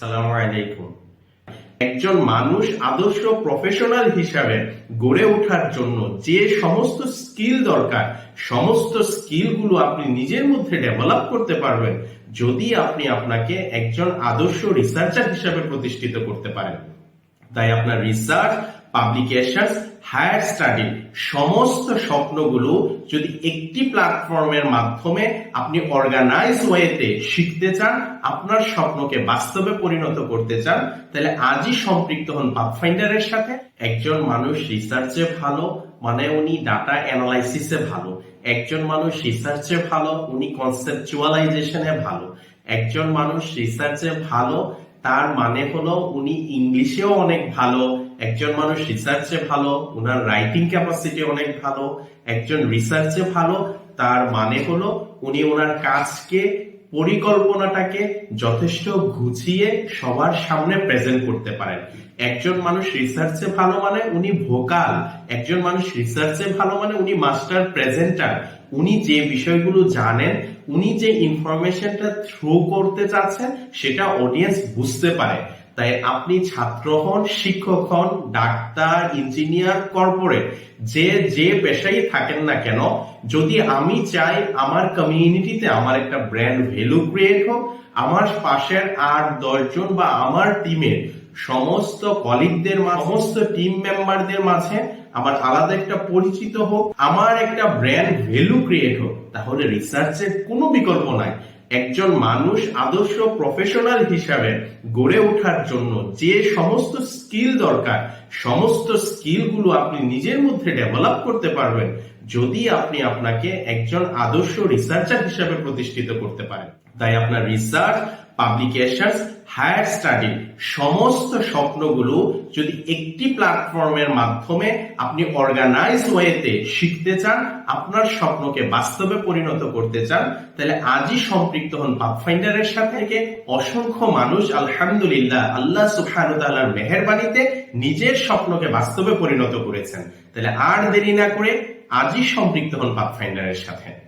আসসালামু আলাইকুম। একজন মানুষ আদর্শ প্রফেশনাল হিসাবে গড়ে ওঠার জন্য যে সমস্ত স্কিল দরকার, সমস্ত স্কিলগুলো আপনি নিজের মধ্যে ডেভেলপ করতে পারবেন যদি আপনি আপনাকে একজন আদর্শ রিসার্চার হিসাবে প্রতিষ্ঠিত করতে পারেন। তাই আপনার রিসার্চ পাবলিকেশন হায়ার স্টাডি সমস্ত স্বপ্নগুলো যদি একটি প্ল্যাটফর্মের মাধ্যমে আপনি অর্গানাইজ ওয়েতে শিখতে চান, আপনার স্বপ্নকে বাস্তবে পরিণত করতে চান, তাহলে আজই সম্পৃক্ত হন পাথফাইন্ডারের সাথে। একজন মানুষ রিসার্চে ভালো মানে উনি ডাটা অ্যানালাইসিসে ভালো। একজন মানুষ রিসার্চে ভালো, উনি কনসেপচুয়ালাইজেশনে ভালো। একজন মানুষ রিসার্চে ভালো তার মানে হলো উনি ইংলিশেও অনেক ভালো, একজন মানুষ রিসার্চে ভালো, উনার রাইটিং ক্যাপাসিটি অনেক ভালো, একজন রিসার্চে ভালো, তার মানে হলো উনি ওনার কাজকে পরিকল্পনাটাকে যথেষ্ট গুছিয়ে সবার সামনে প্রেজেন্ট করতে পারেন। একজন মানুষ রিসার্চে ভালো মানে উনি ভোকাল একজন মানুষ রিসার্চে ভালো মানে উনি মাস্টার প্রেজেন্টার উনি যে বিষয়গুলো জানেন, উনি যে ইনফরমেশনটা থ্রো করতে চাচ্ছেন, সেটা অডিয়েন্স বুঝতে পারে। তাই আপনি ছাত্র হন, শিক্ষক হন, ডাক্তার, ইঞ্জিনিয়ার, কর্পোরেট, যে যে পেশায় থাকেন না কেন, যদি আমি চাই আমার কমিউনিটিতে আমার একটা ব্র্যান্ড ভ্যালু ক্রিয়েট হোক, আমার পাশের আর দশজন বা আমার টিমের সমস্ত কলিগদের সমস্ত টিম মেম্বারদের মাঝে আমার আলাদা একটা পরিচিত হোক, আমার একটা ব্র্যান্ড ভ্যালু ক্রিয়েট হোক, তাহলে রিসার্চের কোনো বিকল্প নাই। একজন মানুষ আদর্শ প্রফেশনাল হিসাবে গড়ে ওঠার জন্য যে সমস্ত স্কিল দরকার, সমস্ত স্কিলগুলো আপনি নিজের মধ্যে ডেভেলপ করতে পারবেন যদি আপনি আপনাকে একজন আদর্শ রিসার্চার হিসাবে প্রতিষ্ঠিত করতে পারেন। তাই আপনার রিসার্চ পাবলিকেশন হায়ার স্টাডি সমস্ত স্বপ্নগুলো যদি একটি প্ল্যাটফর্মের মাধ্যমে আপনি অর্গানাইজ ওয়েতে শিখতে চান, আপনার স্বপ্নকে বাস্তবে পরিণত করতে চান, তাহলে আজই সম্পৃক্ত হন পাথফাইন্ডারের সাথে থেকে অসংখ্য মানুষ, আলহামদুলিল্লাহ, আল্লাহ সুবহানাহু মেহেরবানিতে নিজের স্বপ্নকে বাস্তবে পরিণত করেছেন। তাহলে আর দেরি না করে আজই সম্পৃক্ত হন পাথফাইন্ডারের সাথে।